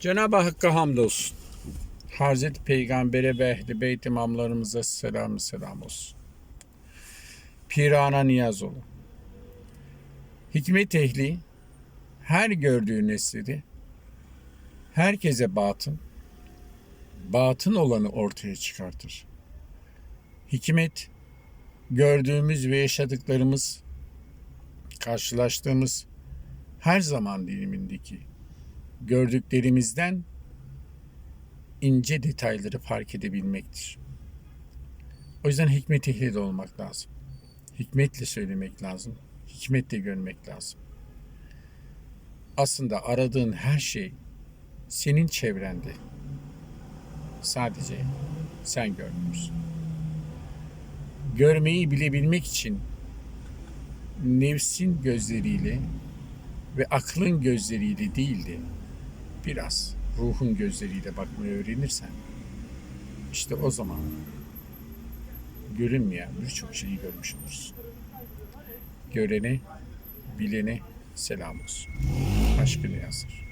Cenab-ı Hakk'a hamdolsun. Hazreti Peygamber'e ve Ehl-i Beyt imamlarımıza selam selam olsun. Pirana niyaz olun. Hikmet ehli her gördüğü nesleri herkese batın, batın olanı ortaya çıkartır. Hikmet gördüğümüz ve yaşadıklarımız, karşılaştığımız her zaman dilimindeki gördüklerimizden ince detayları fark edebilmektir. O yüzden hikmet ehli de olmak lazım. Hikmetle söylemek lazım. Hikmetle görmek lazım. Aslında aradığın her şey senin çevrende. Sadece sen görmüyorsun. Görmeyi bilebilmek için nefsin gözleriyle ve aklın gözleriyle değil de biraz ruhun gözleriyle bakmayı öğrenirsen işte o zaman görünmeyen birçok şeyi görmüş olursun. Görene, bilene selam olsun. Aşkını yazır.